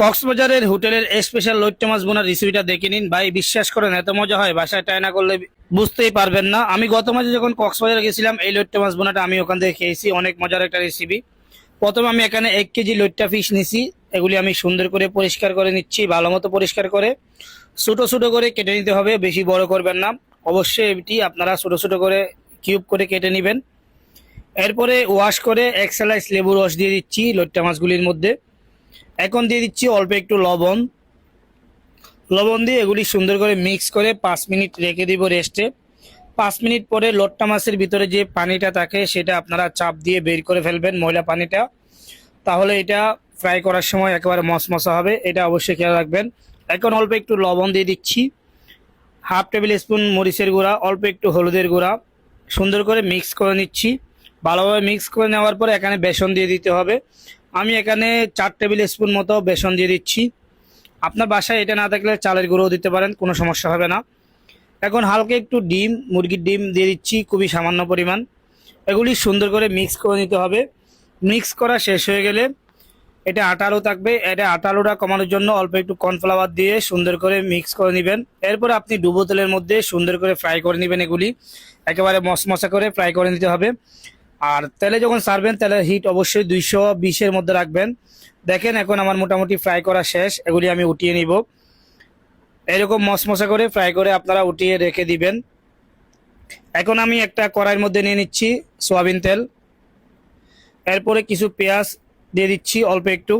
কক্সবাজারের হোটেলের স্পেশাল লইট্টা মাছ বোনার রেসিপিটা দেখে নিন। ভাই, বিশ্বাস করেন, এত মজা হয়, বাসায় ট্রাই না করলে বুঝতেই পারবেন না। আমি গত মাসে যখন কক্সবাজার গেছিলাম, এই লইট্টা মাছ বোনাটা আমি ওখান থেকে খেয়েছি, অনেক মজার একটা রেসিপি প্রথমে আমি এখানে এক কেজি লইট্টা ফিশ নিছি, এগুলি আমি সুন্দর করে পরিষ্কার করে নিচ্ছি, ভালো মতো পরিষ্কার করে। ছোটো ছোটো করে কেটে নিতে হবে, বেশি বড় করবেন না। অবশ্যই এটি আপনারা ছোটো ছোটো করে কিউব করে কেটে নেবেন। এরপরে ওয়াশ করে এক স্লাইস লেবুর রস দিয়ে দিচ্ছি লইট্টা মাছগুলির মধ্যে। এখন দিয়ে দিচ্ছি অল্প একটু লবণ। লবণ দিয়ে এগুলি সুন্দর করে মিক্স করে পাঁচ মিনিট রেখে দিব রেস্টে পাঁচ মিনিট পরে লোট্টা মাছের ভিতরে যে পানিটা থাকে সেটা আপনারা চাপ দিয়ে বের করে ফেলবেন ময়লা পানিটা। তাহলে এটা ফ্রাই করার সময় একেবারে মশমশা হবে, এটা অবশ্যই খেয়াল রাখবেন। এখন অল্প একটু লবণ দিয়ে দিচ্ছি। হাফ টেবিল স্পুন মরিচের গুঁড়া, অল্প একটু হলুদের গুঁড়া। সুন্দর করে মিক্স করে নিচ্ছি। ভালোভাবে মিক্স করে নেওয়ার পরে এখানে বেসন দিয়ে দিতে হবে। আমি এখানে চার টেবিল স্পুন মতো বেসন দিয়ে দিচ্ছি। আপনার বাসায় এটা না থাকলে চালের গুঁড়োও দিতে পারেন, কোনো সমস্যা হবে না। এখন হালকা একটু ডিম, মুরগির ডিম দিয়ে দিচ্ছি, খুবই সামান্য পরিমাণ। এগুলি সুন্দর করে মিক্স করে নিতে হবে। মিক্স করা শেষ হয়ে গেলে এটা আটালো থাকবে। এটা আটালোটা কমানোর জন্য অল্প একটু কর্নফ্লাওয়ার দিয়ে সুন্দর করে মিক্স করে নেবেন। এরপর আপনি ডুবো তেলের মধ্যে সুন্দর করে ফ্রাই করে নেবেন এগুলি। একেবারে মশমশা করে ফ্রাই করে নিতে হবে। আর তেলে যখন সারবেন, তেলের হিট অবশ্যই দুইশো বিশের মধ্যে রাখবেন। দেখেন এখন আমার মোটামুটি ফ্রাই করা শেষ, এগুলি আমি উঠিয়ে নিব। এরকম মশমশা করে ফ্রাই করে আপনারা উঠিয়ে রেখে দিবেন। এখন আমি একটা কড়াইয়ের মধ্যে নিয়ে নিচ্ছি সোয়াবিন তেল। এরপরে কিছু পেঁয়াজ দিয়ে দিচ্ছি অল্প একটু।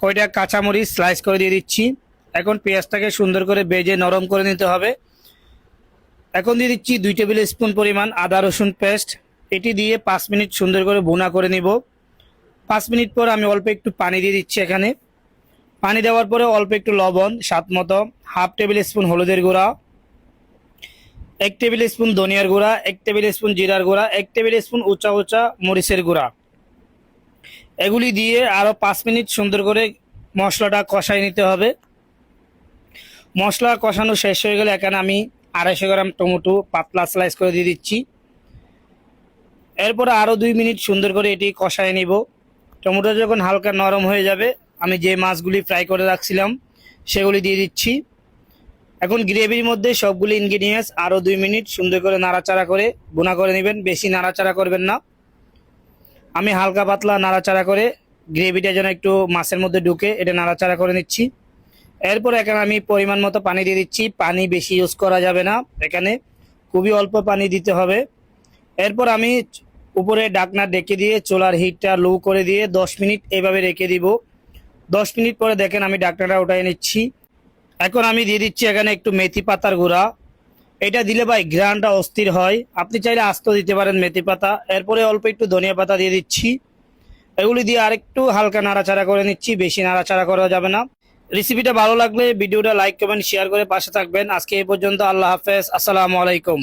কয়টা কাঁচামরিচ স্লাইস করে দিয়ে দিচ্ছি। এখন পেঁয়াজটাকে সুন্দর করে বেজে নরম করে নিতে হবে। এখন দিয়ে দিচ্ছি দুই টেবিল স্পুন পরিমাণ আদা রসুন পেস্ট এটি দিয়ে পাঁচ মিনিট সুন্দর করে বোনা করে নিব। পাঁচ মিনিট পর আমি অল্প একটু পানি দিয়ে দিচ্ছি এখানে। পানি দেওয়ার পরে অল্প একটু লবণ, স্বাদ মতো, হাফ টেবিল স্পুন হলুদের গুঁড়া, এক টেবিল স্পুন ধনিয়ার গুঁড়া, এক টেবিল স্পুন জিরার গুঁড়া, এক টেবিল স্পুন উঁচা উঁচা মরিচের গুঁড়া। এগুলি দিয়ে আরও পাঁচ মিনিট সুন্দর করে মশলাটা কষাই নিতে হবে। মশলা কষানো শেষ হয়ে গেলে এখানে আমি আড়াইশো গ্রাম টমেটো পাতলা স্লাইস করে দিয়ে দিচ্ছি। এরপরে আরও দুই মিনিট সুন্দর করে এটি কষায় নিব। টমেটো যখন হালকা নরম হয়ে যাবে, আমি যে মাছগুলি ফ্রাই করে রাখছিলাম, সেগুলি দিয়ে দিচ্ছি। এখন গ্রেভির মধ্যে সবগুলি ইনগ্রিডিয়েন্টস আরও দুই মিনিট সুন্দর করে নাড়াচাড়া করে বোনা করে নেবেন, বেশি নাড়াচাড়া করবেন না। আমি হালকা পাতলা নাড়াচাড়া করে গ্রেভিটা যেন একটু মাছের মধ্যে ঢুকে, এটা নাড়াচাড়া করে নিচ্ছি। এরপর এখানে আমি পরিমাণ মতো পানি দিয়ে দিচ্ছি। পানি বেশি ইউজ করা যাবে না। এখানে খুবই অল্প পানি দিতে হবে। এরপর আমি উপরে ডাকনা ডেকে দিয়ে চোলার হিটটা লো করে দিয়ে দশ মিনিট এভাবে রেখে দিব। দশ মিনিট পরে দেখেন আমি ডাকনাটা উঠাই নিচ্ছি। এখন আমি দিয়ে দিচ্ছি এখানে একটু মেথি পাতার গুঁড়া। এটা দিলে ভাই ঘ্রানটা অস্থির হয়। আপনি চাইলে আস্ত দিতে পারেন মেথি পাতা। এরপরে অল্প একটু ধনিয়া পাতা দিয়ে দিচ্ছি। এগুলি দিয়ে আরেকটু হালকা নাড়াচাড়া করে নিচ্ছি। বেশি নাড়াচাড়া করা যাবে না। রেসিপিটা ভালো লাগলে ভিডিওটা লাইক কমেন্ট শেয়ার করে পাশে থাকবেন। আজকে এই পর্যন্ত আল্লাহ হাফেজ। আসসালামু আলাইকুম।